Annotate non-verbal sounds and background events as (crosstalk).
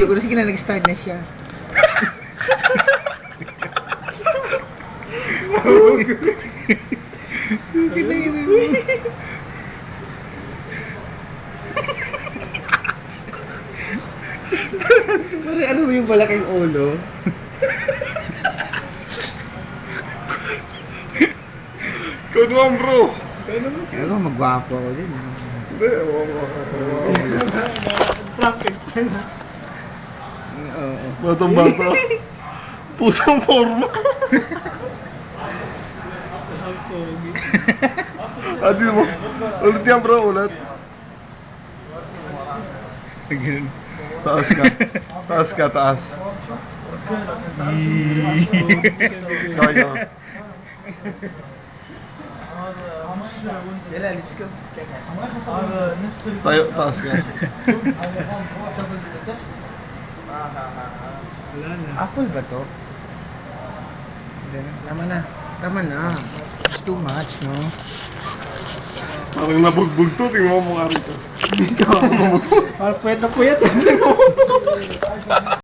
Siguro sige na nag-start na siya. Pare, ano ba yung malaking ulo? Ikaw naman bro. Ano, magwapo ako din. Hindi, ewan ko. Frankenstein. Oo. Bata-bata. (laughs) Pusang forma. Adi mo. Ulit yan bro, ulit. Taas ka. Taas ka, taas. Iya. Kaya. يلا ليتس جو طيب go. Tayo, taas ka. Wala na. Apple ba to? Na. Tama na. Tama na. It's too much, no? Parang nabugbog to, tingnan mo mukha rito. (laughs) Parang pwede na puyat. (laughs)